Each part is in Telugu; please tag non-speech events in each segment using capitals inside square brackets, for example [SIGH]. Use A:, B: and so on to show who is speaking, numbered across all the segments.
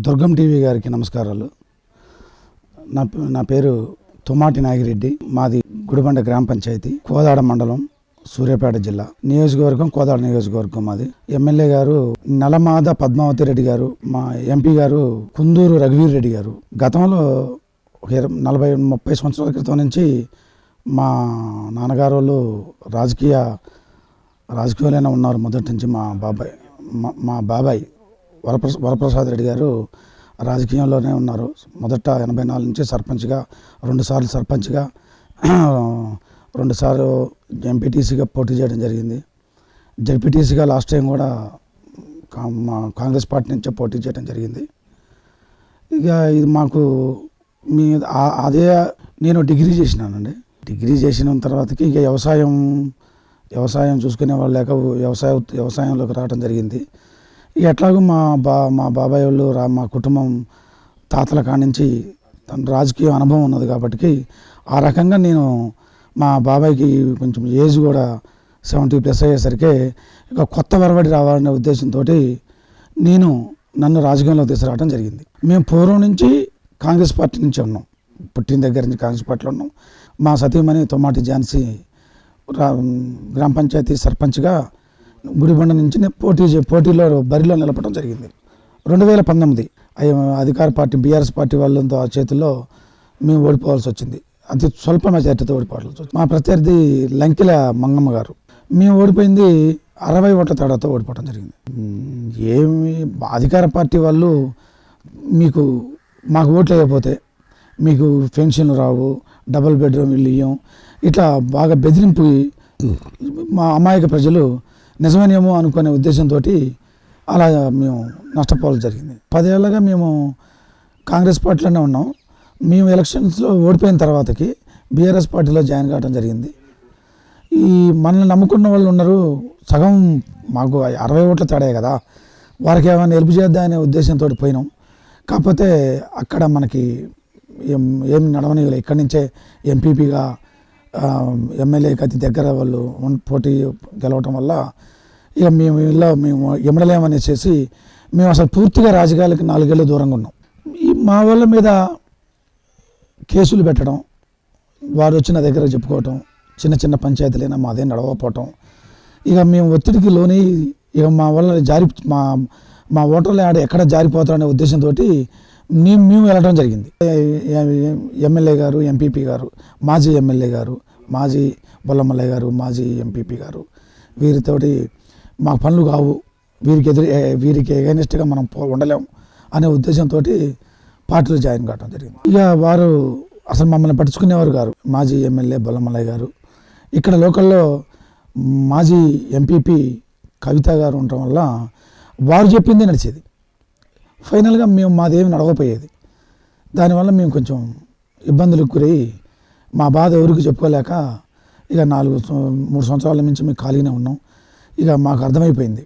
A: దుర్గం టీవీ గారికి నమస్కారాలు. నా నా పేరు తుమాటి నాగిరెడ్డి. మాది గుడిబండ గ్రామ పంచాయతీ కోదాడ మండలం సూర్యాపేట జిల్లా. నియోజకవర్గం కోదాడ నియోజకవర్గం మాది. ఎమ్మెల్యే గారు నలమాద పద్మావతి రెడ్డి గారు మా ఎంపీ గారు కుందూరు రఘువీర్ రెడ్డి గారు. గతంలో ఒక ఇరవై నలభై ముప్పై సంవత్సరాల క్రితం నుంచి మా నాన్నగారు వాళ్ళు రాజకీయ రాజకీయాలైనా ఉన్నారు మొదటి నుంచి మా బాబాయ్ మా- మా బాబాయ్. వరప్రస వరప్రసాద్ రెడ్డి గారు రాజకీయంలోనే ఉన్నారు. మొదట ఎనభై నాలుగు నుంచి సర్పంచ్గా రెండుసార్లు సర్పంచ్గా [CLEARS THROAT] రెండుసార్లు ఎంపీటీసీగా పోటీ చేయడం జరిగింది. జడ్పీటీసీగా లాస్ట్ టైం కూడా కా- మా కాంగ్రెస్ పార్టీ నుంచే పోటీ చేయడం జరిగింది. ఇక ఇది మాకు మీ అదే నేను డిగ్రీ చేసినానండి. డిగ్రీ చేసిన తర్వాతకి ఇక వ్యవసాయం వ్యవసాయం చూసుకునే వాళ్ళు లేక వ్యవసాయ వ్యవసాయంలోకి రావడం జరిగింది. ఎట్లాగో మా బా మా బాబాయ్ వాళ్ళు రా మా కుటుంబం తాతల కానించి నుంచి తన రాజకీయ అనుభవం ఉన్నది కాబట్టి ఆ రకంగా నేను మా బాబాయ్కి కొంచెం ఏజ్ కూడా సెవెంటీ ప్లస్ అయ్యేసరికి ఇక కొత్త వరవడి రావాలనే ఉద్దేశంతో నేను నన్ను రాజకీయంలో తీసుకురావడం జరిగింది. మేము పూర్వం నుంచి కాంగ్రెస్ పార్టీ నుంచి ఉన్నాం. పుట్టిన దగ్గర నుంచి కాంగ్రెస్ పార్టీలో ఉన్నాం. మా సతీమణి తొమ్మాటి ఝాన్సీ గ్రామ పంచాయతీ సర్పంచ్గా గుడిబండ నుంచి పోటీ పోటీలో బరిలో నిలపడం జరిగింది. రెండు వేల పంతొమ్మిది అధికార పార్టీ బీఆర్ఎస్ పార్టీ వాళ్ళతో ఆ చేతుల్లో మేము ఓడిపోవాల్సి వచ్చింది. అతి స్వల్ప మెజార్టీతో ఓడిపోవాల్సి వచ్చింది. మా ప్రత్యర్థి లంకెల మంగమ్మ గారు. మేము ఓడిపోయింది అరవై ఓట్ల తేడాతో ఓడిపోవడం జరిగింది. ఏమి అధికార పార్టీ వాళ్ళు మీకు మాకు ఓట్లు వేయకపోతే మీకు పెన్షన్లు రావు డబుల్ బెడ్రూమ్ ఇల్లు ఇయ్యం ఇట్లా బాగా బెదిరింపు మా అమాయక ప్రజలు నిజమేనేమో అనుకునే ఉద్దేశంతో అలా మేము నష్టపోవడం జరిగింది. పదేళ్ళగా మేము కాంగ్రెస్ పార్టీలోనే ఉన్నాం. మేము ఎలక్షన్స్లో ఓడిపోయిన తర్వాతకి బీఆర్ఎస్ పార్టీలో జాయిన్ కావడం జరిగింది. ఈ మనల్ని నమ్ముకున్న వాళ్ళు ఉన్నారు. సగం మాకు అరవై ఓట్ల తడే కదా. వారికి ఏమైనా హెల్ప్ చేద్దా అనే ఉద్దేశంతో పోయినాం. కాకపోతే అక్కడ మనకి ఏం ఏం నడవనివ్వలే ఇక్కడి నుంచే ఎంపీపీగా ఎమ్మెల్యేకి అతి దగ్గర వాళ్ళు పోటీ గెలవటం వల్ల ఇక మేము ఇలా మేము ఎమడలేమనేసేసి మేము అసలు పూర్తిగా రాజకీయాలకి నాలుగేళ్ళు దూరంగా ఉన్నాం. ఈ మా వాళ్ళ మీద కేసులు పెట్టడం వారు వచ్చిన దగ్గర చెప్పుకోవటం చిన్న చిన్న పంచాయతీలైనా మాదే నడవకపోవటం ఇక మేము ఒత్తిడికి లోని ఇక మా వల్ల జారి మా మా ఓటర్లు ఆడ ఎక్కడ జారిపోతారనే ఉద్దేశంతో మేము మేము వెళ్ళడం జరిగింది. ఎమ్మెల్యే గారు ఎంపీపీ గారు మాజీ ఎమ్మెల్యే గారు మాజీ బొల్లమల్లయ్య గారు మాజీ ఎంపీపీ గారు వీరితోటి మా పనులు కావు. వీరికి ఎదురు ఏ- వీరికి ఎగైనెస్ట్గా మనం పో- ఉండలేం అనే ఉద్దేశంతో పార్టీలో జాయిన్ కావడం జరిగింది. ఇక వారు అసలు మమ్మల్ని పట్టించుకునేవారు గారు మాజీ ఎమ్మెల్యే బొల్లమల్లయ్య గారు. ఇక్కడ లోకల్లో మాజీ ఎంపీపీ కవిత గారు ఉండటం వల్ల వారు చెప్పిందే నడిచేది. ఫైనల్గా మేము మాదేమి నడవపోయేది దానివల్ల మేము కొంచెం ఇబ్బందులకు గురై మా బాధ ఎవరికి చెప్పుకోలేక ఇక నాలుగు మూడు సంవత్సరాల నుంచి మేము ఖాళీగానే ఉన్నాం. ఇక మాకు అర్థమైపోయింది.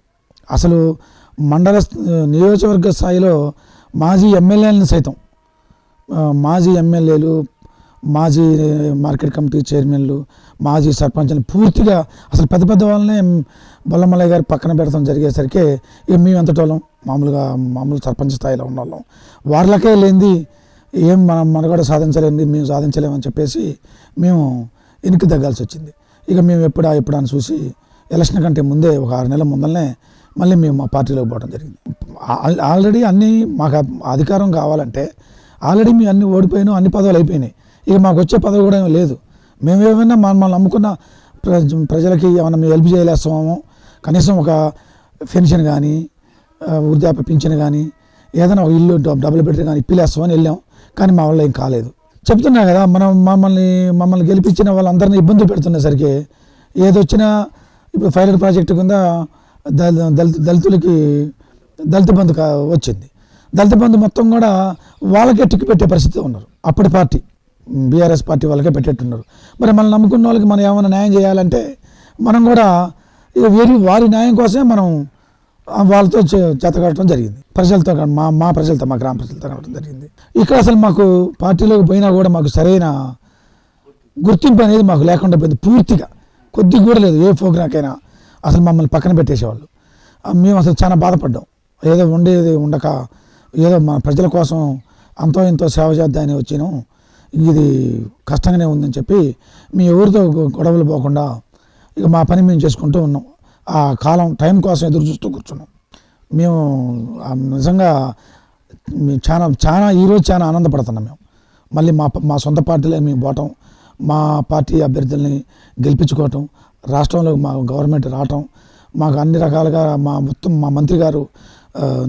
A: అసలు మండల నియోజకవర్గ స్థాయిలో మాజీ ఎమ్మెల్యేలను సైతం మాజీ ఎమ్మెల్యేలు మాజీ మార్కెట్ కమిటీ చైర్మన్లు మాజీ సర్పంచ్ని పూర్తిగా అసలు పెద్ద పెద్ద వాళ్ళనే బొల్లమల్లయ్య గారు పక్కన పెడతాం జరిగేసరికి ఇక మేము ఎంతటోళ్ళం మామూలుగా మామూలు సర్పంచ్ స్థాయిలో ఉన్న వాళ్ళకే లేనిది ఏం మనం కూడా సాధించలేని మేము సాధించలేమని చెప్పేసి మేము వెనక్కి తగ్గాల్సి వచ్చింది. ఇక మేము ఎప్పుడా ఎప్పుడా అని చూసి ఎలక్షన్ కంటే ముందే ఒక ఆరు నెలల ముందరనే మళ్ళీ మేము మా పార్టీలోకి పోవడం జరిగింది. ఆల్రెడీ అన్నీ మాకు అధికారం కావాలంటే ఆల్రెడీ మీ అన్ని ఓడిపోయినా అన్ని పదవులు అయిపోయినాయి. ఇక మాకు వచ్చే పదవి కూడా ఏమీ లేదు. మేము ఏమైనా మమ్మల్ని నమ్ముకున్న ప్రజ ప్రజలకి ఏమైనా మేము హెల్ప్ చేయలేస్తామో కనీసం ఒక పెన్షన్ కానీ వృద్ధాప్య పింఛన్ కానీ ఏదైనా ఒక ఇల్లు డబ్బులు డబుల్ బెడ్రూమ్ కానీ ఇప్పిలేస్తామని వెళ్ళాం. కానీ మా వల్ల ఏం కాలేదు. చెప్తున్నా కదా మనం మమ్మల్ని మమ్మల్ని గెలిపించిన వాళ్ళందరినీ ఇబ్బందులు పెడుతున్నసరికి ఏదొచ్చినా ఇప్పుడు పైలట్ ప్రాజెక్టు కింద దళిత దళితులకి దళిత బంధు కా- వచ్చింది. దళిత బంధు మొత్తం కూడా వాళ్ళకే టిక్కు పెట్టే పరిస్థితి ఉన్నారు. అప్పటి పార్టీ బీఆర్ఎస్ పార్టీ వాళ్ళకే పెట్టేట్టున్నారు. మరి మనం నమ్ముకున్న వాళ్ళకి మనం ఏమైనా న్యాయం చేయాలంటే మనం కూడా ఇక వారి న్యాయం కోసమే మనం వాళ్ళతో చే- జతకట్టడం జరిగింది. ప్రజలతో మా మా ప్రజలతో మా గ్రామ ప్రజలతో కలవడం జరిగింది. ఇక్కడ అసలు మాకు పార్టీలోకి పోయినా కూడా మాకు సరైన గుర్తింపు అనేది మాకు లేకుండా పోయింది పూర్తిగా. కొద్దిగా కూడా లేదు ఏ ప్రోగ్రామ్కైనా అసలు మమ్మల్ని పక్కన పెట్టేసేవాళ్ళు. మేము అసలు చాలా బాధపడ్డాం. ఏదో ఉండేది ఉండక ఏదో మన ప్రజల కోసం అంతో ఇంతో సేవ చేద్దామని వచ్చినాం. ఇది కష్టంగానే ఉందని చెప్పి మీ ఎవరితో గొ- గొడవలు పోకుండా ఇక మా పని మేము చేసుకుంటూ ఉన్నాం. ఆ కాలం టైం కోసం ఎదురు చూస్తూ కూర్చున్నాం. మేము నిజంగా మేము చాలా చాలా ఈరోజు చాలా ఆనందపడుతున్నాం మేము. మళ్ళీ మా మా సొంత పార్టీలో మేము పోవటం మా పార్టీ అభ్యర్థుల్ని గెలిపించుకోవటం రాష్ట్రంలో మా గవర్నమెంట్ రావటం మాకు అన్ని రకాలుగా మా మొత్తం మా మంత్రి గారు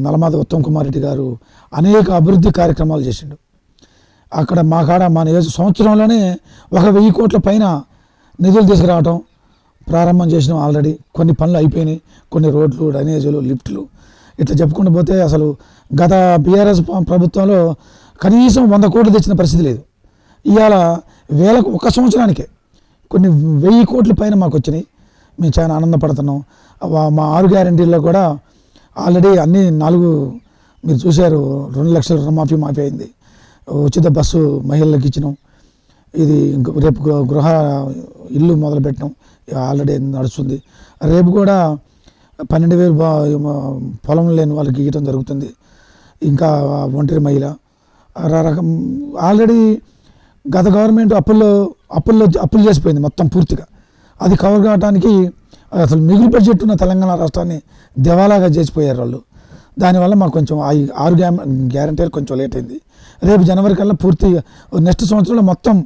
A: నలమాద ఉత్తమ్ కుమార్ రెడ్డి గారు అనేక అభివృద్ధి కార్యక్రమాలు చేసిండు. అక్కడ మా కాడ మా నియోజక సంవత్సరంలోనే ఒక వెయ్యి కోట్ల పైన నిధులు తీసుకురావటం ప్రారంభం చేసినాం ఆల్రెడీ. కొన్ని పనులు అయిపోయినాయి. కొన్ని రోడ్లు డ్రైనేజీలు లిఫ్ట్లు ఇట్లా చెప్పుకుంటూ పోతే అసలు గత బీఆర్ఎస్ ప్రభుత్వంలో కనీసం వంద కోట్లు తెచ్చిన పరిస్థితి లేదు. ఇవాళ వేలకు ఒక సంవత్సరానికే. కొన్ని వెయ్యి కోట్ల పైన మాకు వచ్చినాయి మేము చాలా ఆనందపడుతున్నాం. మా ఆరు గ్యారంటీల్లో కూడా ఆల్రెడీ అన్ని నాలుగు మీరు చూశారు రెండు లక్షల రుణమాఫీ మాఫీ అయింది. ఉచిత బస్సు మహిళలకు ఇచ్చినాం. ఇది రేపు గృహ ఇల్లు మొదలుపెట్టడం ఆల్రెడీ నడుస్తుంది. రేపు కూడా పన్నెండు వేలు పొలం లేని వాళ్ళకి ఇవ్వడం జరుగుతుంది. ఇంకా ఒంటరి మహిళ. రకం ఆల్రెడీ గత గవర్నమెంట్ అప్పుల్లో అప్పుల్లో అప్పులు చేసిపోయింది మొత్తం పూర్తిగా. అది కవర్ కావడానికి అసలు మిగులు బడ్జెట్ ఉన్న తెలంగాణ రాష్ట్రాన్ని దివాలాగా చేసిపోయారు వాళ్ళు. దానివల్ల మాకు కొంచెం ఆ ఆరు గ్యామ గ్యారంటీలు కొంచెం లేట్ అయింది. రేపు జనవరి కల్లా పూర్తిగా నెక్స్ట్ సంవత్సరంలో మొత్తం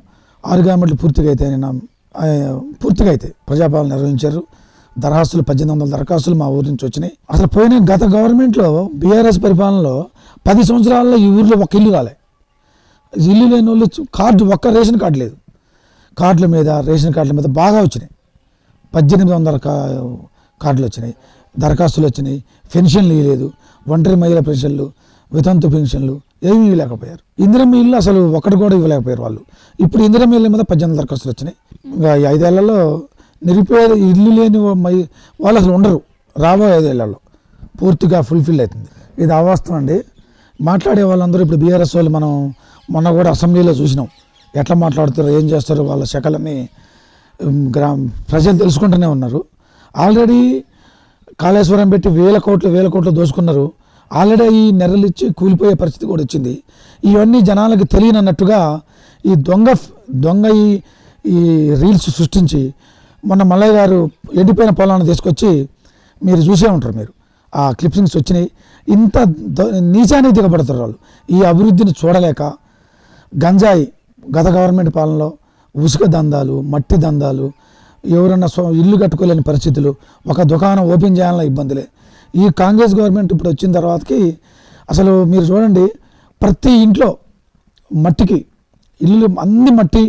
A: ఆరు గ్యారెంటీలు పూర్తిగా అయితే నేను పూర్తిగా అయితే ప్రజాపాలన నిర్వహించారు. దరఖాస్తులు పద్దెనిమిది వందల దరఖాస్తులు మా ఊరి నుంచి వచ్చినాయి. అసలు పోయిన గత గవర్నమెంట్లో బీఆర్ఎస్ పరిపాలనలో పది సంవత్సరాల్లో ఈ ఊర్లో ఒక ఇల్లు రాలే. ఇల్లు లేని వాళ్ళు కార్డు ఒక్క రేషన్ కార్డు లేదు. కార్డుల మీద రేషన్ కార్డుల మీద బాగా వచ్చినాయి. పద్దెనిమిది వందల కా కార్డులు వచ్చినాయి. దరఖాస్తులు వచ్చినాయి. పెన్షన్లు ఇవ్వలేదు ఒంటరి మహిళల పెన్షన్లు వితంతు పెన్షన్లు ఏమీ ఇవ్వలేకపోయారు. ఇందిరమ్మ ఇల్లు అసలు ఒకటి కూడా ఇవ్వలేకపోయారు వాళ్ళు. ఇప్పుడు ఇందిరమ్మ మీద పద్దెనిమిది దరఖాస్తులు వచ్చినాయి. ఇంకా ఐదేళ్ళలో నిరుపేద ఇల్లు లేని వాళ్ళు అసలు ఉండరు. రాబోయే ఐదేళ్ళలో పూర్తిగా ఫుల్ఫిల్ అవుతుంది. ఇది అవాస్తవం అండి. మాట్లాడే వాళ్ళందరూ ఇప్పుడు బీఆర్ఎస్ వాళ్ళు మనం మొన్న కూడా అసెంబ్లీలో చూసినాం. ఎట్లా మాట్లాడుతారో ఏం చేస్తారో వాళ్ళ శకలని గ్రామ ప్రజలు తెలుసుకుంటూనే ఉన్నారు. ఆల్రెడీ కాళేశ్వరం పెట్టి వేల కోట్లు వేల కోట్లు దోసుకున్నారు. ఆల్రెడీ ఈ నెర్రలు ఇచ్చి కూలిపోయే పరిస్థితి కూడా వచ్చింది. ఇవన్నీ జనాలకు తెలియనన్నట్టుగా ఈ దొంగ దొంగ ఈ ఈ రీల్స్ సృష్టించి మొన్న మల్లయ్య గారు ఎండిపోయిన పొలాన్ని తీసుకొచ్చి మీరు చూసే ఉంటారు మీరు. ఆ క్లిప్సింగ్స్ వచ్చినాయి. ఇంత నీచానికి దిగబడతారు వాళ్ళు. ఈ అభివృద్ధిని చూడలేక గంజాయి గత గవర్నమెంట్ పాలనలో ఉసుక దందాలు మట్టి దందాలు ఎవరన్నా స్వ ఇల్లు కట్టుకోలేని పరిస్థితులు ఒక దుకాణం ఓపెన్ చేయాలన్న ఇబ్బందులే. ఈ కాంగ్రెస్ గవర్నమెంట్ ఇప్పుడు వచ్చిన తర్వాతకి అసలు మీరు చూడండి ప్రతి ఇంట్లో మట్టికి ఇల్లు అన్ని మట్టి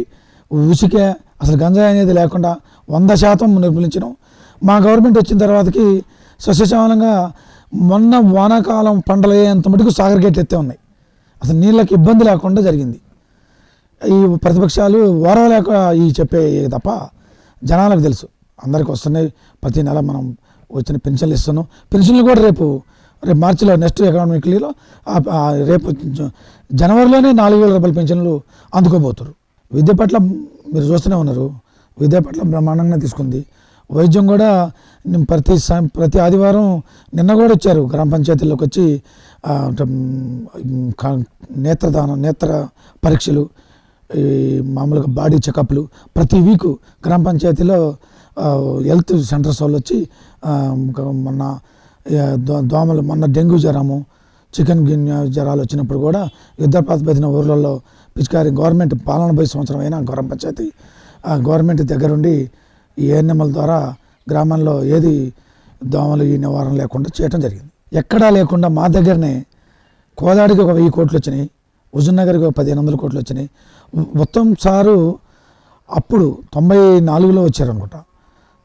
A: ఉసికే అసలు గంజాయి అనేది లేకుండా వంద శాతం నిర్మూలించడం. మా గవర్నమెంట్ వచ్చిన తర్వాతకి సస్యశ్యామలంగా మొన్న వానాకాలం పంటలు అయ్యేంత మటుకు సాగర్ గేట్లు ఎత్తే ఉన్నాయి. అసలు నీళ్ళకి ఇబ్బంది లేకుండా జరిగింది. ఈ ప్రతిపక్షాలు ఓరవలేక ఈ చెప్పే తప్ప జనాలకు తెలుసు. అందరికి వస్తున్నాయి. ప్రతి నెల మనం వచ్చిన పెన్షన్లు ఇస్తున్నాం. పెన్షన్లు కూడా రేపు రేపు మార్చిలో నెక్స్ట్ ఎకనామిక్లీలో రేపు జనవరిలోనే నాలుగు వేల రూపాయల పెన్షన్లు అందుకోబోతున్నారు విద్య పట్ల మీరు చూస్తూనే ఉన్నారు. విద్య పట్ల బ్రహ్మాండంగా తీసుకుంది. వైద్యం కూడా ప్రతి ప్రతి ఆదివారం నిన్న కూడా వచ్చారు. గ్రామ పంచాయతీల్లోకి వచ్చి నేత్రదానం నేత్ర పరీక్షలు మామూలుగా బాడీ చెకప్లు ప్రతి వీకు గ్రామ పంచాయతీలో హెల్త్ సెంటర్స్ వాళ్ళు వచ్చి మొన్న దో- దోమలు మొన్న డెంగ్యూ జ్వరము చికెన్ గిన్నె జ్వరాలు వచ్చినప్పుడు కూడా యుద్ధ ప్రాతిపదిన ఊర్లలో పిచికారి గవర్నమెంట్ పాలన పోయి సంవత్సరం అయినా గ్రామ పంచాయతీ ఆ గవర్నమెంట్ దగ్గరుండి ఈ ఏఎన్ఎంఎల్ ద్వారా గ్రామంలో ఏది దోమలు ఈ నివారణ లేకుండా చేయటం జరిగింది. ఎక్కడా లేకుండా మా దగ్గరనే కోదాడికి ఒక వెయ్యి కోట్లు వచ్చినాయి హుజున్నగర్కి ఒక పదిహేను వందల కోట్లు వచ్చినాయి మొత్తం సారు అప్పుడు తొంభై నాలుగులో వచ్చారు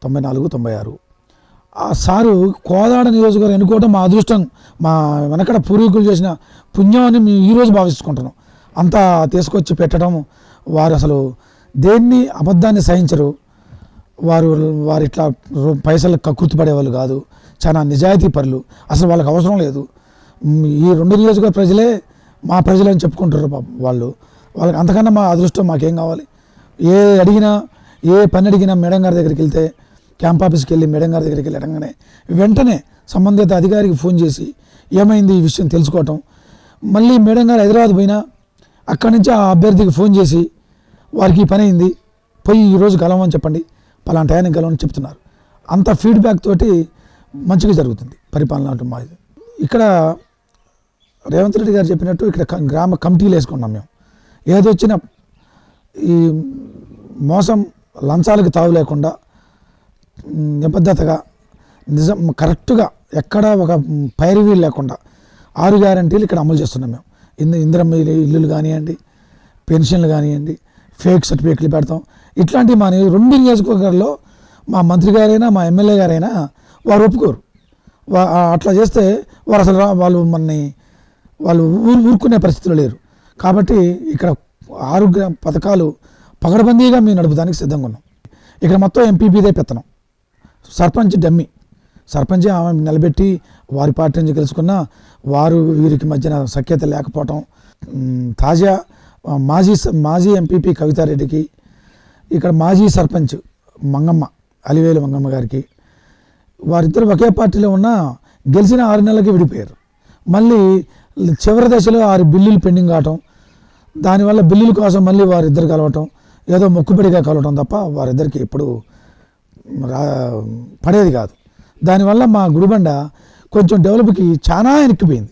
A: తొంభై నాలుగు తొంభై ఆరు ఆ సారు కోదాడ నియోజకవర్గం ఎన్నుకోవడం మా అదృష్టం. మా వెనకడ పూర్వీకులు చేసిన పుణ్యం అని మేము ఈరోజు భావిస్తుకుంటున్నాం అంతా తీసుకొచ్చి పెట్టడం వారు అసలు దేన్ని అబద్ధాన్ని సహించరు. వారు వారు ఇట్లా పైసలు కకృతి పడేవాళ్ళు కాదు. చాలా నిజాయితీ పరులు. అసలు వాళ్ళకి అవసరం లేదు. ఈ రెండు నియోజకవర్గ ప్రజలే మా ప్రజలు అని చెప్పుకుంటారు పాపం వాళ్ళు. వాళ్ళకి అంతకన్నా మా అదృష్టం మాకేం కావాలి? ఏ అడిగినా ఏ పని అడిగినా మేడం గారి దగ్గరికి వెళ్తే క్యాంప్ ఆఫీస్కి వెళ్ళి మేడం గారి దగ్గరికి వెళ్ళడంగానే వెంటనే సంబంధిత అధికారికి ఫోన్ చేసి ఏమైంది ఈ విషయం తెలుసుకోవటం. మళ్ళీ మేడం గారు హైదరాబాద్ పోయినా అక్కడి నుంచి ఆ అభ్యర్థికి ఫోన్ చేసి వారికి ఈ పని అయింది పోయి ఈరోజు కలవమని చెప్పండి పలాంటి టయానికి కలవని చెప్తున్నారు. అంత ఫీడ్బ్యాక్ తోటి మంచిగా జరుగుతుంది పరిపాలన అటు మా ఇది. ఇక్కడ రేవంత్ రెడ్డి గారు చెప్పినట్టు ఇక్కడ గ్రామ కమిటీలు వేసుకున్నాం మేము. ఏదొచ్చిన ఈ మోసం లంచాలకు తావు లేకుండా నిబద్ధతగా నిజం కరెక్ట్గా ఎక్కడ ఒక పైరువీలు లేకుండా ఆరు గ్యారంటీలు ఇక్కడ అమలు చేస్తున్నాం మేము. ఇంద ఇందిరమ్మ ఇల్లు- ఇల్లులు కానివ్వండి పెన్షన్లు కానివ్వండి ఫేక్ సర్టిఫికేట్లు పెడతాం. ఇట్లాంటివి మా రెండు నియోజకవర్గాల్లో మా మంత్రి గారైనా మా ఎమ్మెల్యే గారైనా వారు ఒప్పుకోరు. వా- అట్లా చేస్తే వారు అసలు వాళ్ళు మనని వాళ్ళు ఊరు ఊరుకునే పరిస్థితులు లేరు. కాబట్టి ఇక్కడ ఆరోగ్య పథకాలు పగడబందీగా మేము నడుపుదానికి సిద్ధంగా ఉన్నాం. ఇక్కడ మొత్తం ఎంపీపీదే పెత్తనం. సర్పంచ్ డమ్మి. సర్పంచ్ ఆమె నిలబెట్టి వారి పార్టీ నుంచి గెలుచుకున్న వారు వీరికి మధ్యన సఖ్యత లేకపోవటం. తాజా మాజీ స- మాజీ ఎంపీపీ కవితారెడ్డికి ఇక్కడ మాజీ సర్పంచ్ మంగమ్మ అలివేలు మంగమ్మ గారికి వారిద్దరు ఒకే పార్టీలో ఉన్న గెలిచిన ఆరు నెలలకి విడిపోయారు. మళ్ళీ చివరి దశలో ఆరు బిల్లులు పెండింగ్ కావటం దానివల్ల బిల్లుల కోసం మళ్ళీ వారిద్దరు కలవటం ఏదో మొక్కుబడిగా కలవటం తప్ప వారిద్దరికి ఎప్పుడు రా పడేది కాదు. దానివల్ల మా గుడిబండ కొంచెం డెవలప్కి చాలా వెనక్కిపోయింది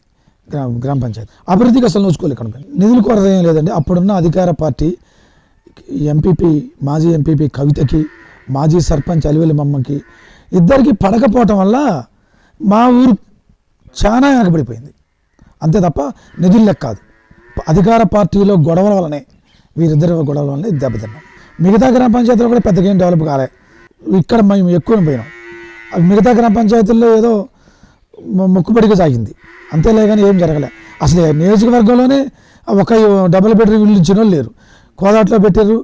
A: గ్రామ గ్రామ పంచాయతీ. అభివృద్ధికి అసలు నోచుకోలేదు ఇక్కడ నిధుల కొరత ఏం లేదండి. అప్పుడున్న అధికార పార్టీ ఎంపీపీ మాజీ ఎంపీపీ కవితకి మాజీ సర్పంచ్ అలివెలి మమ్మకి ఇద్దరికి పడకపోవటం వల్ల మా ఊరు చాలా వెనకబడిపోయింది. అంతే తప్ప నిధులు లెక్క కాదు. అధికార పార్టీలో గొడవల వల్లనే వీరిద్దరి గొడవల వల్లనే దెబ్బతిన్నాం. మిగతా గ్రామ పంచాయతీలో కూడా పెద్దగా ఏం డెవలప్ కాలే. ఇక్కడ మేము ఎక్కువ పోయినాం. అవి మిగతా గ్రామ పంచాయతీల్లో ఏదో మొక్కుబడిగా సాగింది. అంతేలే కానీ ఏం జరగలే. అసలు నియోజకవర్గంలోనే ఒక డబుల్ బెడ్రూమ్ ఇల్లు ఇచ్చిన వాళ్ళు లేరు. కోదాట్లో పెట్టారు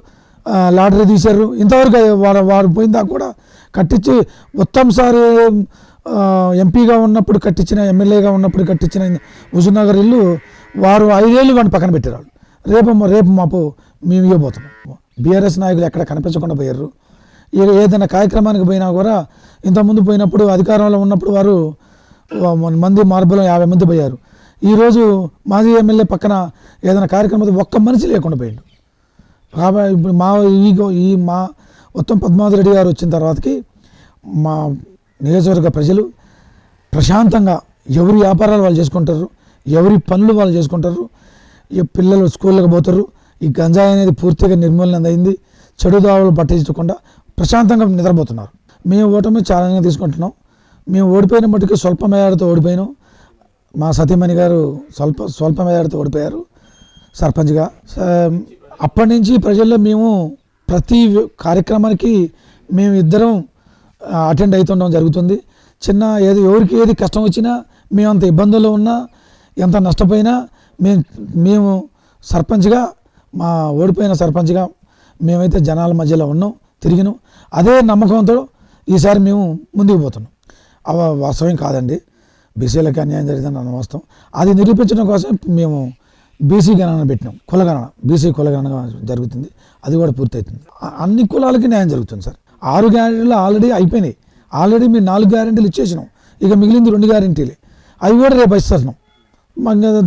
A: లాటరీ తీశారు. ఇంతవరకు వారు వారు పోయిందా కూడా కట్టించి మొత్తం సారి ఎంపీగా ఉన్నప్పుడు కట్టించిన ఎమ్మెల్యేగా ఉన్నప్పుడు కట్టించిన హుజూర్నగర్ ఇల్లు వారు ఐదేళ్ళు వాడిని పక్కన పెట్టారు రేపు రేపు మాపు మేము ఇవ్వబోతున్నాం బీఆర్ఎస్ నాయకులు ఎక్కడ కనిపించకుండా పోయారు. ఇక ఏదైనా కార్యక్రమానికి పోయినా కూడా ఇంతకుముందు పోయినప్పుడు అధికారంలో ఉన్నప్పుడు వారు మంది మార్పులో యాభై మంది పోయారు. ఈరోజు మాజీ ఎమ్మెల్యే పక్కన ఏదైనా కార్యక్రమం ఒక్క మనిషి లేకుండా పోయిండు. కాబట్టి ఇప్పుడు మా ఈ ఈ మా ఉత్తమ్ పద్మావతి రెడ్డి గారు వచ్చిన తర్వాతకి మా నియోజకవర్గ ప్రజలు ప్రశాంతంగా ఎవరి వ్యాపారాలు వాళ్ళు చేసుకుంటారు ఎవరి పనులు వాళ్ళు చేసుకుంటారు ఈ పిల్లలు స్కూళ్ళకి పోతారు ఈ గంజాయి అనేది పూర్తిగా నిర్మూలన అయింది చెడు దావులు పట్టించకుండా ప్రశాంతంగా నిద్రపోతున్నారు. మేము ఓటమి ఛాలెంజ్గా తీసుకుంటున్నాం. మేము ఓడిపోయిన మట్టుకు స్వల్ప మేడాడితో ఓడిపోయినాం. మా సతీమణి గారు స్వల్ప స్వల్ప మేడాడితో ఓడిపోయారు సర్పంచ్గా. అప్పటి నుంచి ప్రజల్లో మేము ప్రతి కార్యక్రమానికి మేము ఇద్దరం అటెండ్ అవుతుండడం జరుగుతుంది. చిన్న ఏది ఎవరికి ఏది కష్టం వచ్చినా మేము అంత ఇబ్బందుల్లో ఉన్నా ఎంత నష్టపోయినా మేము మేము సర్పంచ్గా మా ఓడిపోయిన సర్పంచ్గా మేమైతే జనాల మధ్యలో ఉన్నాం తిరిగినాం. అదే నమ్మకంతో ఈసారి మేము ముందుకు పోతున్నాం. అవ వాస్తవం కాదండి. బీసీలకు అన్యాయం జరిగిందని అన్న అది నిరూపించడం కోసం మేము బీసీ గణన పెట్టినాం. కులగణన బీసీ కులగణన జరుగుతుంది. అది కూడా పూర్తవుతుంది అన్ని కులాలకి న్యాయం జరుగుతుంది సార్. ఆరు గ్యారెంటీలు ఆల్రెడీ అయిపోయినాయి. ఆల్రెడీ మీరు నాలుగు గ్యారెంటీలు ఇచ్చేసినాం. ఇక మిగిలింది రెండు గ్యారెంటీలే. అవి కూడా రేపు ఇస్తున్నాం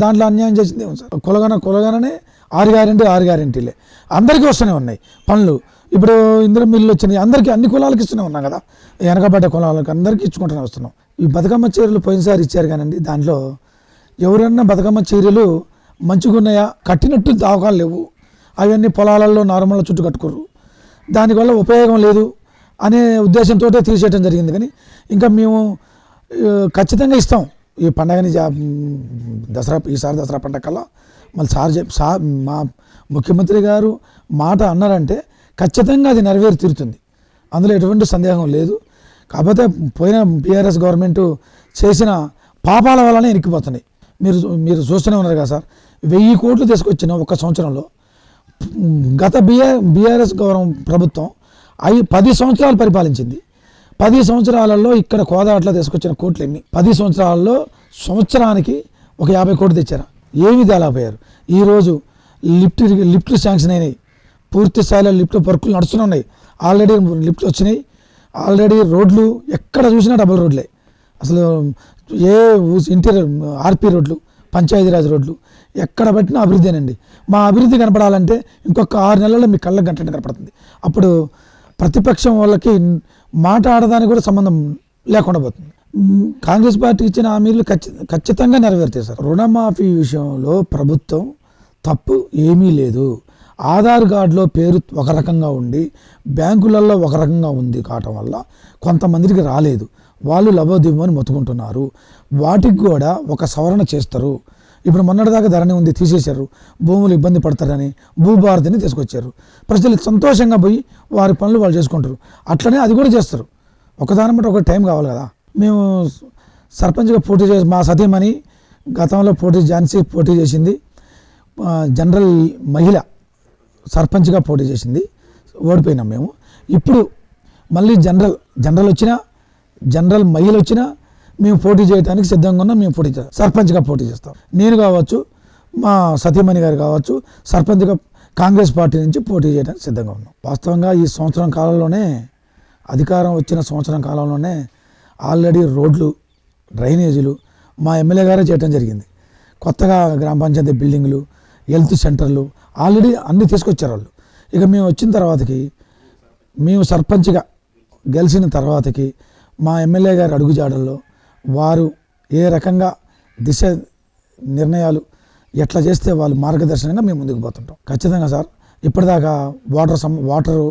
A: దాంట్లో అన్యాయం చేసింది సార్. కులగన కొలగననే ఆరు గ్యారెంటీ ఆరు గ్యారెంటీలే అందరికీ వస్తూనే ఉన్నాయి పనులు. ఇప్పుడు ఇందిరా మిల్లు వచ్చినాయి. అందరికీ అన్ని కులాలకు ఇస్తూనే ఉన్నాం కదా. వెనకబడ్డ కులాలకు అందరికీ ఇచ్చుకుంటూనే వస్తున్నాం. ఈ బతుకమ్మ చీరలు పోయినసారి ఇచ్చారు కానండి దాంట్లో ఎవరన్నా బతుకమ్మ చీరలు మంచిగా ఉన్నాయా? కట్టినట్టు దావకాలు లేవు. అవన్నీ పొలాలలో నార్మల్గా చుట్టూ కట్టుకోరు. దానివల్ల ఉపయోగం లేదు అనే ఉద్దేశంతో తీసేయడం జరిగింది కానీ ఇంకా మేము ఖచ్చితంగా ఇస్తాం. ఈ పండగని దసరా ఈసారి దసరా పండగ కల్లా మళ్ళీ సార్ చెప్ సార్ మా ముఖ్యమంత్రి గారు మాట అన్నారంటే ఖచ్చితంగా అది నెరవేరు తీరుతుంది. అందులో ఎటువంటి సందేహం లేదు. కాకపోతే పోయిన బీఆర్ఎస్ గవర్నమెంట్ చేసిన పాపాల వల్లనే ఇరికిపోతున్నాయి. మీరు మీరు చూస్తూనే ఉన్నారు కదా సార్ వెయ్యి కోట్లు తీసుకొచ్చిన ఒక సంవత్సరంలో గత బిఆర్ బీఆర్ఎస్ గౌరవం ప్రభుత్వం ఐ పది సంవత్సరాలు పరిపాలించింది. పది సంవత్సరాలలో ఇక్కడ కోదాట్లో తీసుకొచ్చిన కోట్లు ఎన్ని పది సంవత్సరాలలో సంవత్సరానికి ఒక యాభై కోట్లు తెచ్చారు. ఏమి తేలాపోయారు ఈరోజు లిఫ్ట్ లిఫ్ట్లు శాంక్షన్ అయినాయి. పూర్తి స్థాయిలో లిఫ్ట్ వర్కులు నడుస్తున్నాయి ఆల్రెడీ లిఫ్ట్లు వచ్చినాయి. ఆల్రెడీ రోడ్లు ఎక్కడ చూసినా డబుల్ రోడ్లే. అసలు ఏ ఇంటీరియర్ ఆర్పీ రోడ్లు పంచాయతీరాజ్ రోడ్లు ఎక్కడ పెట్టినా అభివృద్ధేనండి. మా అభివృద్ధి కనపడాలంటే ఇంకొక ఆరు నెలల్లో మీ కళ్ళకి గంట కనపడుతుంది. అప్పుడు ప్రతిపక్షం వాళ్ళకి మాట ఆడదానికి కూడా సంబంధం లేకుండా పోతుంది. కాంగ్రెస్ పార్టీ ఇచ్చిన హామీలు ఖచ్చితంగా నెరవేరుతాయి సార్. రుణమాఫీ విషయంలో ప్రభుత్వం తప్పు ఏమీ లేదు. ఆధార్ కార్డులో పేరు ఒక రకంగా ఉండి బ్యాంకులలో ఒక రకంగా ఉంది కావటం వల్ల కొంతమందికి రాలేదు. వాళ్ళు లభోదివ్వని మొత్తుకుంటున్నారు. వాటికి కూడా ఒక సవరణ చేస్తారు. ఇప్పుడు మొన్నటిదాకా ధరణి ఉంది తీసేశారు. భూములు ఇబ్బంది పడతారని భూభారతిని తీసుకొచ్చారు. ప్రజలు సంతోషంగా పోయి వారి పనులు వాళ్ళు చేసుకుంటారు. అట్లనే అది కూడా చేస్తారు. ఒకదాని బట్టి ఒక టైం కావాలి కదా. మేము సర్పంచ్గా పోటీ చేసి మా సతీమణి గతంలో పోటీ ఝాన్సీ పోటీ చేసింది. జనరల్ మహిళ సర్పంచ్గా పోటీ చేసింది. ఓడిపోయినాం మేము. ఇప్పుడు మళ్ళీ జనరల్ జనరల్ వచ్చినా జనరల్ మహిళ వచ్చినా మేము పోటీ చేయడానికి సిద్ధంగా ఉన్నాం మేము పోటీ చేస్తాం సర్పంచ్గా పోటీ చేస్తాం. నేను కావచ్చు మా సతీమణి గారు కావచ్చు సర్పంచ్గా కాంగ్రెస్ పార్టీ నుంచి పోటీ చేయడానికి సిద్ధంగా ఉన్నాం. వాస్తవంగా ఈ సంవత్సరం కాలంలోనే అధికారం వచ్చిన సంవత్సరం కాలంలోనే ఆల్రెడీ రోడ్లు డ్రైనేజీలు మా ఎమ్మెల్యే గారే చేయడం జరిగింది. కొత్తగా గ్రామ పంచాయతీ బిల్డింగ్లు హెల్త్ సెంటర్లు ఆల్రెడీ అన్నీ తీసుకొచ్చారు వాళ్ళు. ఇక మేము వచ్చిన తర్వాతకి మేము సర్పంచ్గా గెలిచిన తర్వాతకి మా ఎమ్మెల్యే గారి అడుగుజాడల్లో వారు ఏ రకంగా దిశ నిర్ణయాలు ఎట్లా చేస్తే వాళ్ళు మార్గదర్శనంగా మేము ముందుకు పోతుంటాం. ఖచ్చితంగా సార్ ఇప్పటిదాకా వాటర్ సమ్ వాటర్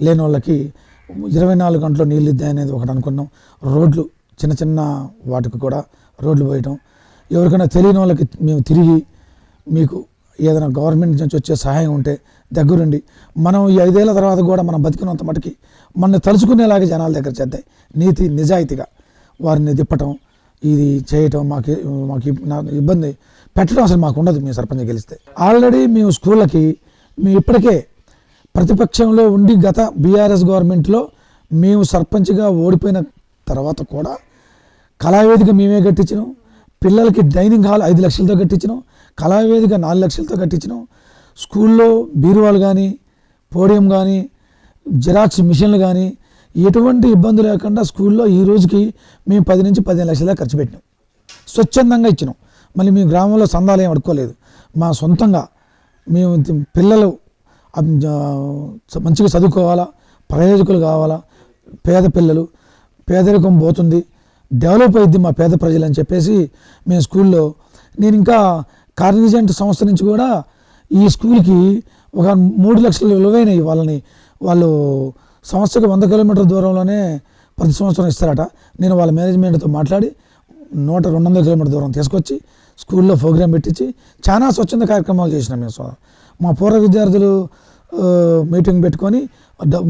A: లేని వాళ్ళకి ఇరవై నాలుగు గంటలు నీళ్ళు ఇద్దాయి అనేది ఒకటి అనుకున్నాం. రోడ్లు చిన్న చిన్న వాటికి కూడా రోడ్లు పోయటం. ఎవరికైనా తెలియని వాళ్ళకి మేము తిరిగి మీకు ఏదైనా గవర్నమెంట్ నుంచి వచ్చే సహాయం ఉంటే దగ్గరుండి మనం ఈ ఐదేళ్ళ తర్వాత కూడా మనం బతికినంత మటుకి మన తలుచుకునేలాగా జనాల దగ్గర చేద్దాయి నీతి నిజాయితీగా. వారిని తిప్పటం ఇది చేయటం మాకు మాకు ఇబ్బంది పెట్టడం అసలు మాకు ఉండదు మీ సర్పంచ్ గెలిస్తే. ఆల్రెడీ మేము స్కూళ్ళకి మేము ఇప్పటికే ప్రతిపక్షంలో ఉండి గత బీఆర్ఎస్ గవర్నమెంట్లో మేము సర్పంచ్గా ఓడిపోయిన తర్వాత కూడా కళావేదిక మేమే కట్టించినాం. పిల్లలకి డైనింగ్ హాల్ ఐదు లక్షలతో కట్టించినాం. కళావేదిక నాలుగు లక్షలతో కట్టించినాం. స్కూల్లో బీరువాలు కానీ పోడియం కానీ జిరాక్స్ మిషన్లు కానీ ఎటువంటి ఇబ్బంది లేకుండా స్కూల్లో ఈ రోజుకి మేము పది నుంచి పదిహేను లక్షల ఖర్చు పెట్టినాం. స్వచ్ఛందంగా ఇచ్చినాం. మళ్ళీ మీ గ్రామంలో సందాలు ఏం అడుక్కోలేదు. మా సొంతంగా మేము పిల్లలు మంచిగా చదువుకోవాలా ప్రయోజకులు కావాలా పేద పిల్లలు పేదరికం పోతుంది డెవలప్ అయింది మా పేద ప్రజలు అని చెప్పేసి మేము స్కూల్లో నేను ఇంకా కార్నిజెంట్ సంస్థ నుంచి కూడా ఈ స్కూల్కి ఒక మూడు లక్షల విలువైన వాళ్ళని వాళ్ళు సంస్థకు వంద కిలోమీటర్ల దూరంలోనే ప్రతి సంవత్సరం ఇస్తారట. నేను వాళ్ళ మేనేజ్మెంట్తో మాట్లాడి నూట రెండు వందల కిలోమీటర్ దూరం తీసుకొచ్చి స్కూల్లో ప్రోగ్రామ్ పెట్టించి చాలా స్వచ్ఛంద కార్యక్రమాలు చేసినాం మేము మా పూర్వ విద్యార్థులు మీటింగ్ పెట్టుకొని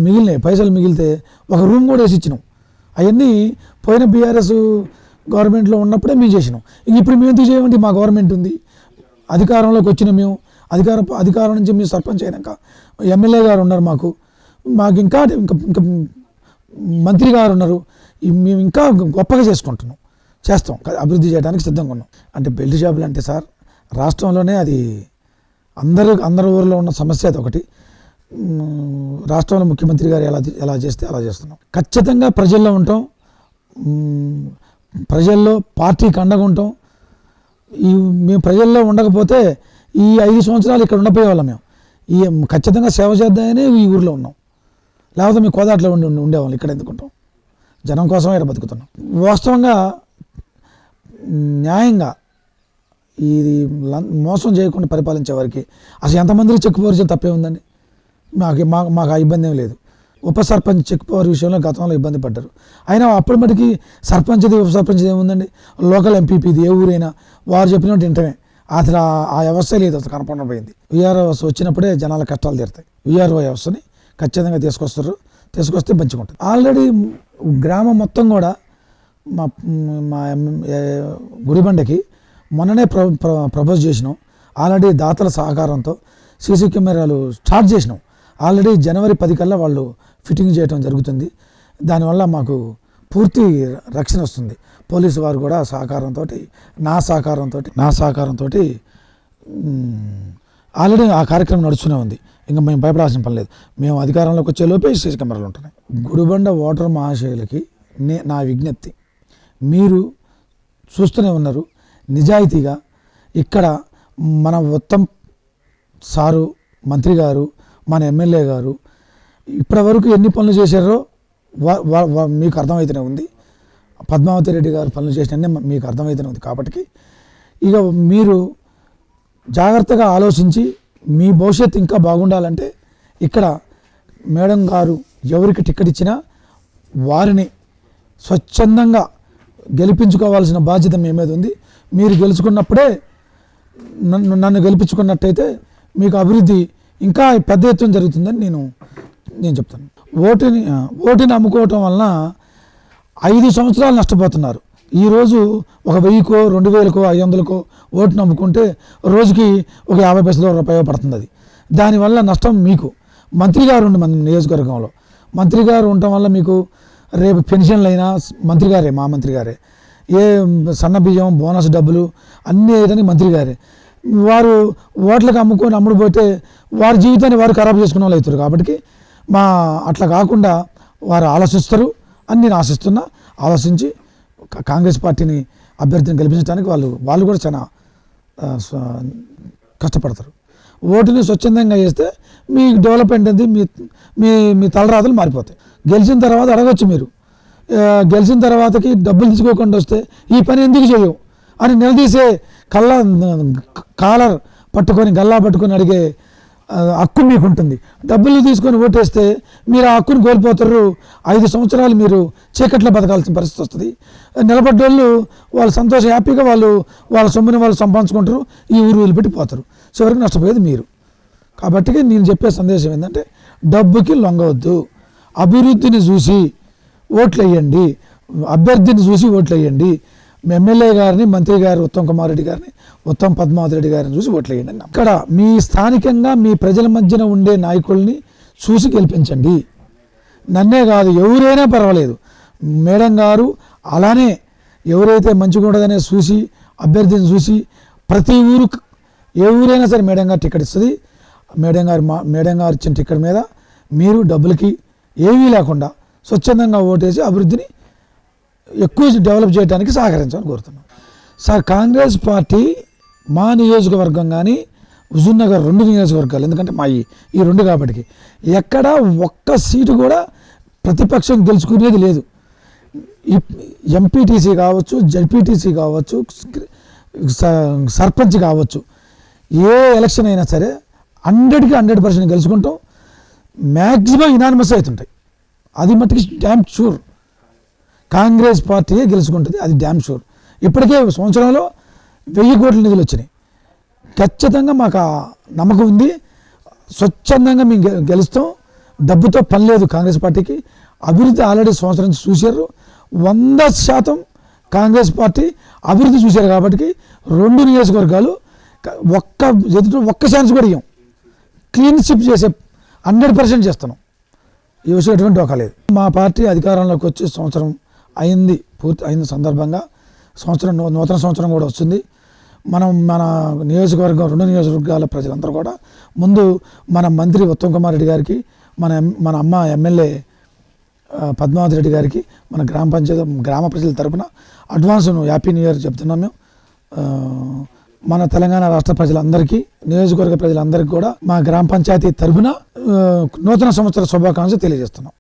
A: మిగిలినాయి పైసలు మిగిలితే ఒక రూమ్ కూడా వేసి ఇచ్చినాం. అవన్నీ పోయిన బీఆర్ఎస్ గవర్నమెంట్లో ఉన్నప్పుడే మేము చేసినాం. ఇంక ఇప్పుడు మేము ఎందుకు చేయమంటే మా గవర్నమెంట్ ఉంది. అధికారంలోకి వచ్చిన మేము. అధికారం అధికారం నుంచి మేము సర్పంచ్ అయినాక. ఎమ్మెల్యే గారు ఉన్నారు మాకు. మాకు ఇంకా ఇంకా ఇంకా మంత్రి గారు ఉన్నారు. మేము ఇంకా గొప్పగా చేసుకుంటున్నాం. చేస్తాం. అభివృద్ధి చేయడానికి సిద్ధంగా ఉన్నాం. అంటే బెల్ట్ షాపులు అంటే సార్ రాష్ట్రంలోనే అది అందరూ అందరి ఊరిలో ఉన్న సమస్య అది ఒకటి. రాష్ట్రంలో ముఖ్యమంత్రి గారు ఎలా ఎలా చేస్తే అలా చేస్తున్నాం. ఖచ్చితంగా ప్రజల్లో ఉంటాం. ప్రజల్లో పార్టీకి అండగా ఉంటాం. ఈ మేము ప్రజల్లో ఉండకపోతే ఈ ఐదు సంవత్సరాలు ఇక్కడ ఉండిపోయేవాళ్ళం మేము. ఈ ఖచ్చితంగా సేవ చేద్దామని ఈ ఊరిలో ఉన్నాం. లేకపోతే మేము కోదాట్లో ఉండి ఉండి- ఇక్కడ ఎందుకుంటాం? జనం కోసమే ఇక్కడ బతుకుతున్నాం. వాస్తవంగా న్యాయంగా ఇది మోసం చేయకుండా పరిపాలించే వారికి అసలు ఎంతమంది చెక్ పవర్ తప్పే ఉందండి. మాకు మాకు మాకు ఆ ఇబ్బంది ఏం లేదు. ఉప సర్పంచ్ చెక్ పవర్ విషయంలో గతంలో ఇబ్బంది పడ్డారు. అయినా అప్పటి మటుకి సర్పంచ్ది ఉప సర్పంచ్ది ఏముందండి లోకల్ ఎంపీపీది ఏ ఊరైనా వారు చెప్పినట్టు వింటమే అసలు ఆ- వ్యవస్థ లేదు అసలు కనపడపోయింది విఆర్ఓ వచ్చినప్పుడే జనాల కష్టాలు తీరుతాయి. విఆర్ఓ వ్యవస్థని ఖచ్చితంగా తీసుకొస్తారు. తీసుకొస్తే మంచిగా ఉంటుంది ఆల్రెడీ గ్రామం మొత్తం కూడా మా మా గుడిబండకి మొన్ననే ప్ర ప్ర- ప్రపోజ్ చేసినాం. ఆల్రెడీ దాతల సహకారంతో సీసీ కెమెరాలు స్టార్ట్ చేసినాం. ఆల్రెడీ జనవరి పది కల్లా వాళ్ళు ఫిట్టింగ్ చేయడం జరుగుతుంది. దానివల్ల మాకు పూర్తి రక్షణ వస్తుంది. పోలీసు వారు కూడా సహకారంతో నా సహకారంతో నా సహకారంతో ఆల్రెడీ ఆ కార్యక్రమం నడుస్తూనే ఉంది. ఇంకా మేము భయపడాల్సిన పని లేదు. మేము అధికారంలోకి వచ్చే లోపే సీసీ కెమెరాలు ఉంటున్నాయి. గుడిబండ ఓటర్ మహాశయులకి నే నా విజ్ఞప్తి. మీరు చూస్తూనే ఉన్నారు. నిజాయితీగా ఇక్కడ మన ఉత్తమ్ సారు మంత్రి గారు మన ఎమ్మెల్యే గారు ఇప్పటివరకు ఎన్ని పనులు చేశారో మీకు అర్థమవుతూనే ఉంది. పద్మావతి రెడ్డి గారు పనులు చేసిన మీకు అర్థమవుతూనే ఉంది. కాబట్టి ఇక మీరు జాగ్రత్తగా ఆలోచించి మీ భవిష్యత్తు ఇంకా బాగుండాలంటే ఇక్కడ మేడం గారు ఎవరికి టికెట్ ఇచ్చినా వారిని స్వచ్ఛందంగా గెలిపించుకోవాల్సిన బాధ్యత మీ మీద ఉంది. మీరు గెలుచుకున్నప్పుడే నన్ను నన్ను గెలిపించుకున్నట్టయితే మీకు అభివృద్ధి ఇంకా పెద్ద ఎత్తున జరుగుతుందని నేను నేను చెప్తాను. ఓటుని ఓటిని ఓటుని అమ్ముకోవటం వలన ఐదు సంవత్సరాలు నష్టపోతున్నారు. ఈరోజు ఒక వెయ్యికో రెండు వేలకో ఐదు వందలకో ఓటు అమ్ముకుంటే రోజుకి ఒక యాభై పైసలు రూపాయో పడుతుంది అది. దానివల్ల నష్టం మీకు. మంత్రి గారు ఉండి మన నియోజకవర్గంలో. మంత్రి గారు ఉండటం వల్ల మీకు రేపు పెన్షన్లు అయినా మంత్రి గారే మా మంత్రి గారే. ఏ సన్న బియ్యం బోనస్ డబ్బులు అన్నీ ఏదని మంత్రి గారే. వారు ఓట్లకు అమ్ముకొని అమ్ముడు పోతే వారి జీవితాన్ని వారు ఖరాబ్ చేసుకునే వాళ్ళు అవుతారు కాబట్టి మా అట్లా కాకుండా వారు ఆలోచిస్తారు. అని నేను ఆశిస్తున్నా. ఆలోచించి కాంగ్రెస్ పార్టీని అభ్యర్థిని గెలిపించడానికి వాళ్ళు వాళ్ళు కూడా చాలా కష్టపడతారు. ఓటుని స్వచ్ఛందంగా చేస్తే మీ డెవలప్మెంట్ అనేది మీ మీ మీ తలరాతలు మారిపోతాయి. గెలిచిన తర్వాత అడగచ్చు మీరు. గెలిచిన తర్వాతకి డబ్బులు తీసుకోకుండా వస్తే ఈ పని ఎందుకు చేయవు? అని నిలదీసే కళ్ళ కాలర్ పట్టుకొని గల్లా పట్టుకొని అడిగే హక్కు మీకు ఉంటుంది డబ్బులు తీసుకొని ఓటేస్తే మీరు ఆ హక్కుని కోల్పోతారు ఐదు సంవత్సరాలు మీరు చీకట్లో బతకాల్సిన పరిస్థితి వస్తుంది. నిలబడ్డోళ్ళు వాళ్ళు సంతోష హ్యాపీగా వాళ్ళు వాళ్ళ సొమ్ముని వాళ్ళు సంపాదించుకుంటారు. ఈ ఊరు వదిలిపెట్టి పోతారు చివరికి నష్టపోయేది మీరు. కాబట్టి నేను చెప్పే సందేశం ఏంటంటే డబ్బుకి లొంగవద్దు. అభివృద్ధిని చూసి ఓట్లు వేయండి అభ్యర్థిని చూసి ఓట్లు వేయండి ఎమ్మెల్యే గారిని మంత్రి గారు ఉత్తమ్ కుమార్ రెడ్డి గారిని ఉత్తమ్ పద్మావతి రెడ్డి గారిని చూసి ఓట్లు వేయండి ఇక్కడ మీ స్థానికంగా మీ ప్రజల మధ్యన ఉండే నాయకుల్ని చూసి గెలిపించండి. నన్నే కాదు ఎవరైనా పర్వాలేదు. మేడం గారు అలానే ఎవరైతే మంచిగా ఉండదనే చూసి అభ్యర్థిని చూసి ప్రతి ఊరు ఏ ఊరైనా సరే మేడం గారు టికెట్ ఇస్తుంది. మేడం గారు మా మేడం గారు ఇచ్చిన టికెట్ మీద మీరు డబ్బులకి ఏమీ లేకుండా స్వచ్ఛందంగా ఓటేసి అభివృద్ధిని ఎక్కువ డెవలప్ చేయడానికి సహకరించాలని కోరుతున్నాం. సార్ కాంగ్రెస్ పార్టీ మా నియోజకవర్గం కానీ హుజూర్నగర్ రెండు నియోజకవర్గాలు ఎందుకంటే మా ఈ రెండు కాబట్టి. ఎక్కడ ఒక్క సీటు కూడా ప్రతిపక్షం గెలుచుకునేది లేదు. ఎంపీటీసీ కావచ్చు జడ్పీటీసీ కావచ్చు స- సర్పంచ్ కావచ్చు ఏ ఎలక్షన్ అయినా సరే హండ్రెడ్కి హండ్రెడ్ పర్సెంట్ గెలుచుకుంటాం. మ్యాక్సిమం ఇనానిమస్ అవుతుంటాయి. అది మట్టుకి డ్యామ్ షూర్ కాంగ్రెస్ పార్టీయే గెలుచుకుంటుంది అది డ్యామ్ షూర్ ఇప్పటికే సంవత్సరంలో వెయ్యి కోట్ల నిధులు వచ్చినాయి. ఖచ్చితంగా మాకు నమ్మకం ఉంది. స్వచ్ఛందంగా మేము గె- గెలుస్తాం. డబ్బుతో పని లేదు కాంగ్రెస్ పార్టీకి. అభివృద్ధి ఆల్రెడీ సంవత్సరం నుంచి చూశారు. వంద శాతం కాంగ్రెస్ పార్టీ అభివృద్ధి చూశారు కాబట్టి రెండు నియోజకవర్గాలు ఒక్క ఎదుట ఒక్క ఛాన్స్ కూడా ఇవ్వం క్లీన్ షిప్ చేసే హండ్రెడ్ పర్సెంట్ చేస్తున్నాం. ఈ విషయం ఎటువంటి ఒక లేదు. మా పార్టీ అధికారంలోకి వచ్చి సంవత్సరం అయింది పూర్తి అయిన సందర్భంగా. సంవత్సరం నూతన సంవత్సరం కూడా వస్తుంది. మనం మన నియోజకవర్గం రెండు నియోజకవర్గాల ప్రజలందరూ కూడా ముందు మన మంత్రి ఉత్తమ్ కుమార్ రెడ్డి గారికి మన మన అమ్మ ఎమ్మెల్యే పద్మావతి రెడ్డి గారికి మన గ్రామ పంచాయతీ గ్రామ ప్రజల తరపున అడ్వాన్స్ హ్యాపీ న్యూ ఇయర్ చెప్తున్నాం మేము. మన తెలంగాణ రాష్ట్ర ప్రజలందరికీ నియోజకవర్గ ప్రజలందరికీ కూడా మా గ్రామ పంచాయతీ తరఫున నూతన సంవత్సర శుభాకాంక్షలు తెలియజేస్తున్నాం.